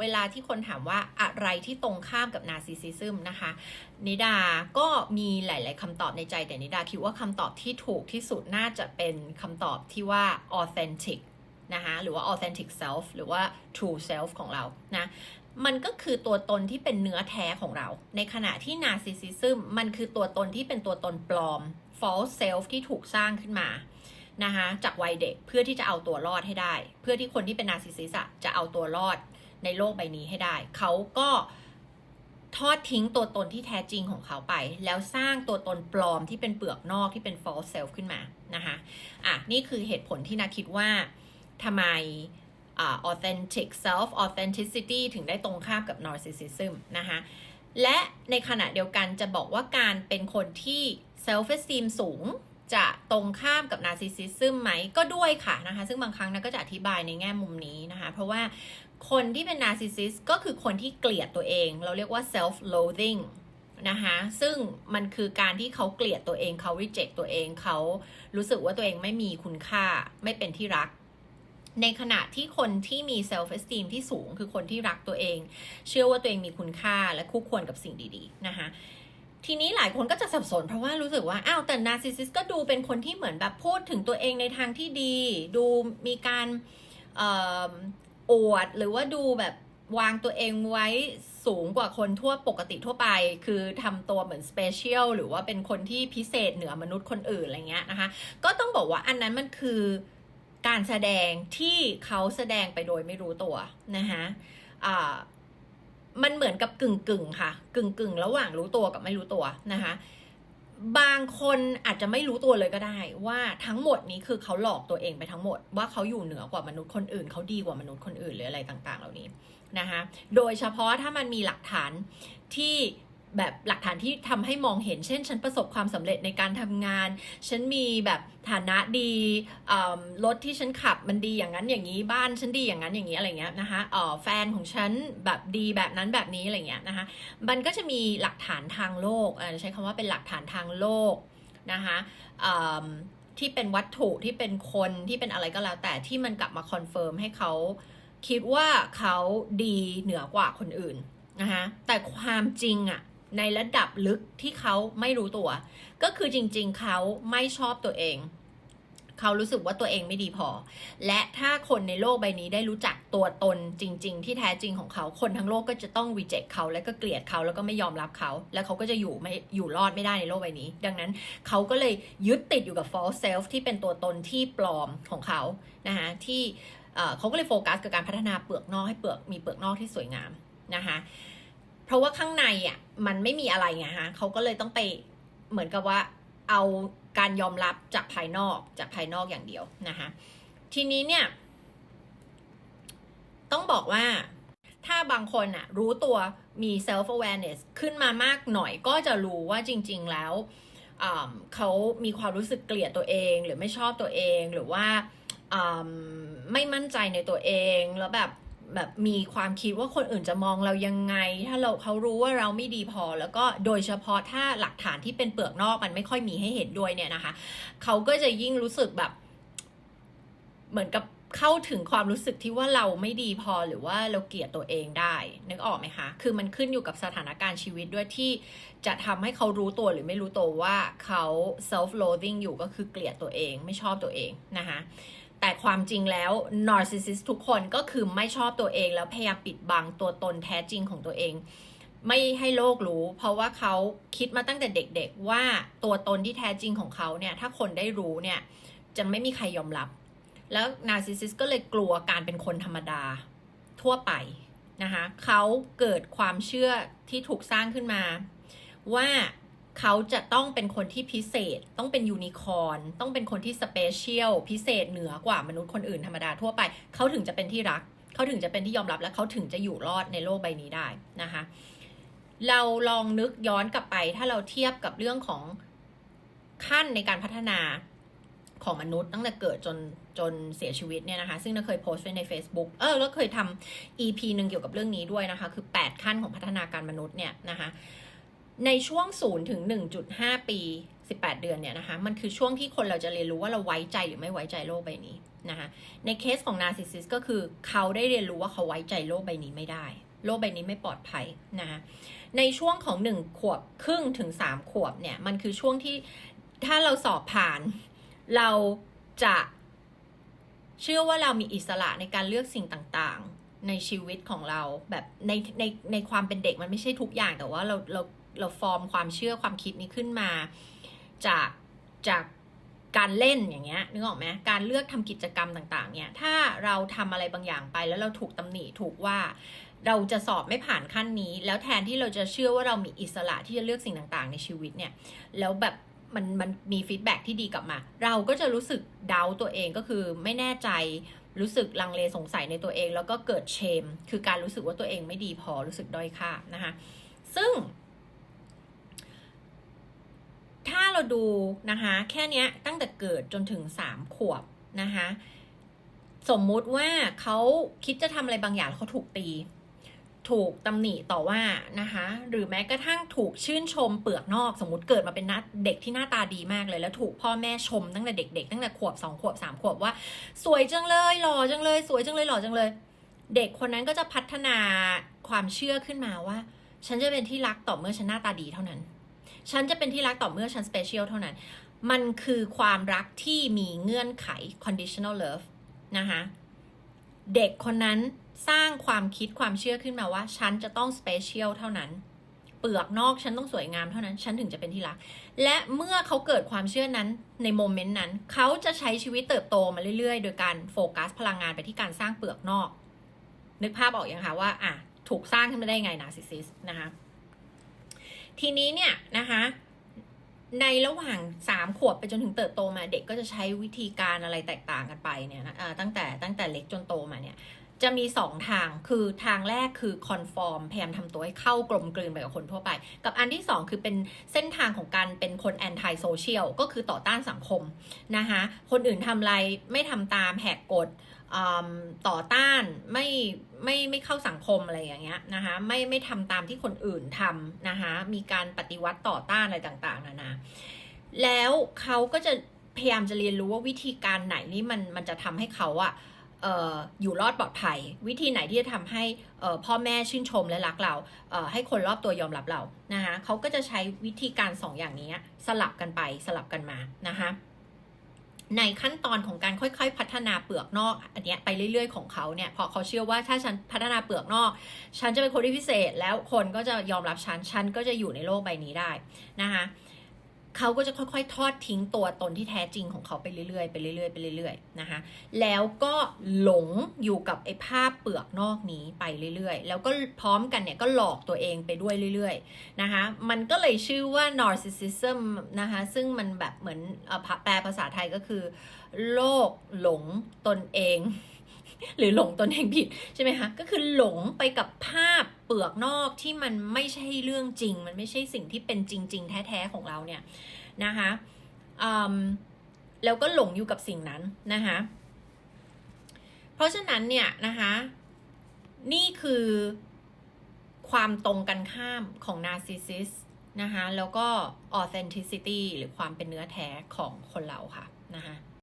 เวลาที่คนถามว่าอะไรที่ตรงข้ามกับนาซิซิซึมนะคะ นิดาก็มีหลาย ๆคำตอบในใจแต่นิดาคิดว่าคำตอบที่ถูกที่สุดน่าจะเป็นคำตอบที่ว่า authentic นะคะหรือว่า authentic self หรือว่า true self ของเรานะมันก็คือตัวตนที่เป็นเนื้อแท้ของเรา ในขณะที่ narcissism มันคือตัวตนที่เป็นตัวตนปลอม false self ที่ถูกสร้างขึ้นมานะคะจากวัยเด็กเพื่อที่จะเอาตัวรอดให้ได้ เพื่อที่คนที่เป็น narcissist อะจะเอาตัวรอด ในโลกใบนี้ให้ได้ เขาก็ทอดทิ้งตัวตนที่แท้จริงของเขาไป แล้วสร้างตัวตนปลอมที่เป็นเปลือกนอกที่เป็น false self ขึ้นมานะคะอะนี่คือเหตุผลที่นาคิดว่าทำไม uh, authentic self authenticity ถึงได้ตรงข้ามกับ narcissism นะคะและในขณะเดียวกันจะบอกว่าการเป็นคนที่ self esteem สูง จะตรงข้ามกับ narcissism ไหมก็ด้วยค่ะนะคะซึ่งบางครั้งนะก็จะอธิบายในแง่มุมนี้นะคะ เพราะว่าคนที่เป็น narcissist ก็คือคนที่เกลียดตัวเอง เราเรียกว่า self loathing นะคะซึ่งมันคือการที่เขาเกลียดตัวเองเขา reject ตัวเองเขารู้สึกว่าตัวเองไม่มีคุณค่าไม่เป็นที่รัก ในขณะที่คนที่มี self esteem ที่สูงคือคนที่รักตัวเอง เชื่อว่าตัวเองมีคุณค่าและคู่ควรกับสิ่งดีๆนะคะ ทีนี้หลายคนก็จะสับสนเพราะว่ารู้สึกว่า อ้าวแต่ narcissist ก็ดูเป็นคนที่เหมือนแบบพูดถึงตัวเองในทางที่ดี ดูมีการอวดหรือว่าดูแบบวางตัวเองไว้สูงกว่าคนทั่วปกติทั่วไป คือทำตัวเหมือน special หรือว่าเป็นคนที่พิเศษเหนือมนุษย์คนอื่นอะไรเงี้ยนะคะ ก็ต้องบอกว่าอันนั้นมันคือการแสดงที่เขาแสดงไปโดยไม่รู้ตัวนะคะ มันเหมือนกับกึ่งกึ่งค่ะ กึ่งกึ่งระหว่างรู้ตัวกับไม่รู้ตัวนะคะ บางคนอาจจะไม่รู้ตัวเลยก็ได้ ว่าทั้งหมดนี้คือเขาหลอกตัวเองไปทั้งหมด ว่าเขาอยู่เหนือกว่ามนุษย์คนอื่น เขาดีกว่ามนุษย์คนอื่นหรืออะไรต่างๆ เหล่านี้นะคะ โดยเฉพาะถ้ามันมีหลักฐานที่ แบบหลักฐานที่ทำให้มองเห็น เช่น ฉันประสบความสำเร็จในการทำงาน ฉันมีแบบฐานะดีรถที่ฉันขับมันดีอย่างนั้นอย่างนี้บ้านฉันดีอย่างนั้นอย่างนี้อะไรเงี้ยนะคะแฟนของฉันแบบดีแบบนั้นแบบนี้อะไรเงี้ยนะคะมันก็จะมีหลักฐานทางโลกใช้คำว่าเป็นหลักฐานทางโลกนะคะที่เป็นวัตถุที่เป็นคนที่เป็นอะไรก็แล้ว แต่ที่มันกลับมาคอนเฟิร์มให้เขาคิดว่าเขาดีเหนือกว่าคนอื่นนะคะแต่ความจริงอะ ในระดับลึกที่เขาไม่รู้ตัว ก็คือจริง ๆ เขาไม่ชอบตัวเอง เขารู้สึกว่าตัวเองไม่ดีพอ และถ้าคนในโลกใบนี้ได้รู้จักตัวตนจริง ๆ ที่แท้จริงของเขา คนทั้งโลกก็จะต้อง reject เขาแล้วก็เกลียดเขาแล้วก็ไม่ยอมรับเขา แล้วเขาก็จะอยู่ไม่อยู่รอดไม่ได้ในโลกใบนี้ ดังนั้นเขาก็เลยยึดติดอยู่กับ false self ที่เป็นตัวตนที่ปลอมของเขานะคะที่เอ่อเขาก็เลยโฟกัสกับการพัฒนาเปลือกนอกให้เปลือกมีเปลือกนอกที่สวยงามนะคะ เพราะว่าข้างในอะมันไม่มีอะไรไงฮะเขาก็เลยต้องไปเหมือนกับว่าเอาการยอมรับจากภายนอกจากภายนอกอย่างเดียวนะคะทีนี้เนี่ย ต้องบอกว่าถ้าบางคนอะรู้ตัวมี self awareness ขึ้นมามากหน่อยก็จะรู้ว่าจริง ๆ แล้วเขามีความรู้สึกเกลียดตัวเอง หรือไม่ชอบตัวเองหรือว่าอ่าไม่มั่นใจในตัวเองแล้วแบบ แบบมีความคิดว่าคนอื่นจะมองเรายังไง ถ้าเราเขารู้ว่าเราไม่ดีพอ แล้วก็โดยเฉพาะถ้าหลักฐานที่เป็นเปลือกนอกมันไม่ค่อยมีให้เห็นด้วยเนี่ยนะคะ เขาก็จะยิ่งรู้สึกแบบ เหมือนกับเข้าถึงความรู้สึกที่ว่าเราไม่ดีพอหรือว่าเราเกลียดตัวเองได้ นึกออกไหมคะ คือมันขึ้นอยู่กับสถานการณ์ชีวิตด้วยที่จะทำให้เขารู้ตัวหรือไม่รู้ตัวว่าเขา self loathing อยู่ก็คือเกลียดตัวเองไม่ชอบตัวเองนะคะ แต่ความจริงแล้ว narcissist ทุกคนก็คือไม่ชอบตัวเองแล้วพยายามปิดบังตัวตนแท้จริงของตัวเอง ไม่ให้โลกรู้ เพราะว่าเขาคิดมาตั้งแต่เด็กๆ ว่าตัวตนที่แท้จริงของเขาเนี่ย ถ้าคนได้รู้เนี่ย จะไม่มีใครยอมรับ แล้วนาร์ซิสซิสก็เลยกลัวการเป็นคนธรรมดาทั่วไปนะคะเขาเกิดความเชื่อที่ถูกสร้างขึ้นมาว่า เขาจะต้องเป็นคนที่พิเศษ ต้องเป็นยูนิคอร์นต้องเป็นคนที่สเปเชียลพิเศษเหนือกว่ามนุษย์คนอื่นธรรมดาทั่วไป เขาถึงจะเป็นที่รัก เขาถึงจะเป็นที่ยอมรับและเขาถึงจะอยู่รอดในโลกใบนี้ได้นะคะ เราลองนึกย้อนกลับไป ถ้าเราเทียบกับเรื่องของขั้นในการพัฒนาของมนุษย์ตั้งแต่เกิดจนจนเสียชีวิตเนี่ยนะคะ ซึ่งเราเคยโพสต์ไว้ใน Facebook เออแล้วเคยทำ EP หนึ่งเกี่ยวกับเรื่องนี้ด้วยนะคะ คือ 8 ขั้นของพัฒนาการมนุษย์เนี่ยนะคะ ในช่วง 0 ถึง 1.5 ปี 18 เดือนเนี่ยนะคะมันคือช่วงที่คนเราจะเรียนรู้ว่าเราไว้ใจหรือไม่ไว้ใจโลกใบนี้นะคะในเคสของ narcissist ก็คือเขาได้เรียนรู้ว่าเขาไว้ใจโลกใบนี้ไม่ได้ โลกใบนี้ไม่ปลอดภัยนะคะในช่วงของหนึ่งขวบครึ่งถึงสามขวบเนี่ยมันคือช่วงที่ถ้าเราสอบผ่านเราจะเชื่อว่าเรามีอิสระในการเลือกสิ่งต่างๆ ในชีวิตของเราแบบในในในความเป็นเด็กมันไม่ใช่ทุกอย่างแต่ว่าเราเรา เราฟอร์มความเชื่อความคิดนี้ขึ้นมา จากจากการเล่นอย่างเงี้ยนึกออกไหมการเลือกทำกิจกรรมต่างๆ เนี่ย ถ้าเราทำอะไรบางอย่างไปแล้วเราถูกตำหนิถูกว่าเราจะสอบไม่ผ่านขั้นนี้ แล้วแทนที่เราจะเชื่อว่าเรามีอิสระที่จะเลือกสิ่งต่างๆ ในชีวิตเนี่ย แล้วแบบมันมันมีฟีดแบ็ที่ดีกลับมา เราก็จะรู้สึกเดาตัวเองก็คือไม่แน่ใจรู้สึกลังเลสงสัยในตัวเอง แล้วก็เกิดเชม คือการรู้สึกว่าตัวเองไม่ดีพอรู้สึกด้อยค่านะคะซึ่ง ถ้า เราดูนะคะแค่เนี้ยตั้งแต่เกิดจนถึงสามขวบนะคะสมมุติว่าเขาคิดจะทำอะไรบางอย่างเขาถูกตี ถูกตำหนิต่อว่านะคะหรือแม้กระทั่งถูกชื่นชมเปลือกนอกสมมติเกิดมาเป็นนัดเด็กที่หน้าตาดีมากเลย แล้วถูกพ่อแม่ชมตั้งแต่เด็ก ๆ ตั้งแต่ขวบสองขวบสามขวบว่า สวยจังเลยหล่อจังเลย สวยจังเลยหล่อจังเลย เด็กคนนั้นก็จะพัฒนาความเชื่อขึ้นมาว่า ฉันจะเป็นที่รักต่อเมื่อฉันหน้าตาดีเท่านั้น ฉันจะเป็นที่รักต่อเมื่อฉันสเปเชียลเท่านั้น มันคือความรักที่มีเงื่อนไข conditional love นะคะเด็กคนนั้นสร้างความคิดความเชื่อขึ้นมาว่า ฉันจะต้องสเปเชียลเท่านั้น เปลือกนอกฉันต้องสวยงามเท่านั้น ฉันถึงจะเป็นที่รัก และเมื่อเขาเกิดความเชื่อนั้นในโมเมนต์นั้น เขาจะใช้ชีวิตเติบโตมาเรื่อยๆ โดยการโฟกัสพลังงานไปที่การสร้างเปลือกนอก นึกภาพออกยังคะว่าอะถูกสร้างขึ้นมาได้ไงนาซิซิสนะคะ ทีนี้เนี่ยนะคะในระหว่างสามขวบไปจนถึงเติบโตมาเด็กก็จะใช้วิธีการอะไรแตกต่างกันไปเนี่ยนะตั้งแต่ตั้งแต่เล็กจนโตมาเนี่ยจะมีสองทางคือทางแรกคือคอนฟอร์มพยายามทำตัวให้เข้ากลมกลืนไปกับคนทั่วไป กับอันที่สองคือเป็นเส้นทางของการเป็นคนแอนตี้โซเชียลก็คือต่อต้านสังคมนะคะคนอื่นทำอะไรไม่ทำตามแหกกฎ ต่อต้านไม่ไม่ไม่เข้าสังคมอะไรอย่างเงี้ยนะคะไม่ไม่ทำตามที่คนอื่นทำนะคะมีการปฏิวัติต่อต้านอะไรต่างๆนานาแล้วเขาก็จะพยายามจะเรียนรู้ว่าวิธีการไหนนี่มันมันจะทำให้เขาอะเอ่ออยู่รอดปลอดภัย วิธีไหนที่จะทำให้พ่อแม่ชื่นชมและรักเราเให้คนรอบตัวยอมรับเรานะคะเขาก็จะใช้วิธีการสองอย่างนี้สลับกันไปสลับกันมานะคะ ในขั้นตอนของการค่อยๆ พัฒนาเปลือกนอกอันเนี้ยไปเรื่อยๆ ของเขาเนี่ยเพราะเขาเชื่อว่าถ้าฉันพัฒนาเปลือกนอก ฉันจะเป็นคนที่พิเศษแล้วคนก็จะยอมรับฉันฉันก็จะอยู่ในโลกใบนี้ได้นะคะ เขาก็จะค่อยๆ ทอดทิ้งตัวตนที่แท้จริงของเขาไปเรื่อยๆ ไปเรื่อยๆ ไปเรื่อยๆ นะคะ แล้วก็หลงอยู่กับไอ้ภาพเปลือกนอกนี้ไปเรื่อยๆ แล้วก็พร้อมกันเนี่ยก็หลอกตัวเองไปด้วยเรื่อยๆ นะคะ มันก็เลยชื่อว่า narcissism นะคะ ซึ่งมันแบบเหมือนอ่อแปลภาษาไทยก็คือ โลกหลงตนเอง หรือหลงตนเองผิดใช่ไหมคะก็คือหลงไปกับภาพเปลือกนอกที่มันไม่ใช่เรื่องจริง มันไม่ใช่สิ่งที่เป็นจริง ๆ แท้ๆของเราเนี่ยนะคะแล้วก็หลงอยู่กับสิ่งนั้นนะคะเพราะฉะนั้นเนี่ยนะคะนี่คือความตรงกันข้ามของ narcissist นะคะแล้วก็ authenticity หรือความเป็นเนื้อแท้ของคนเราค่ะนะคะ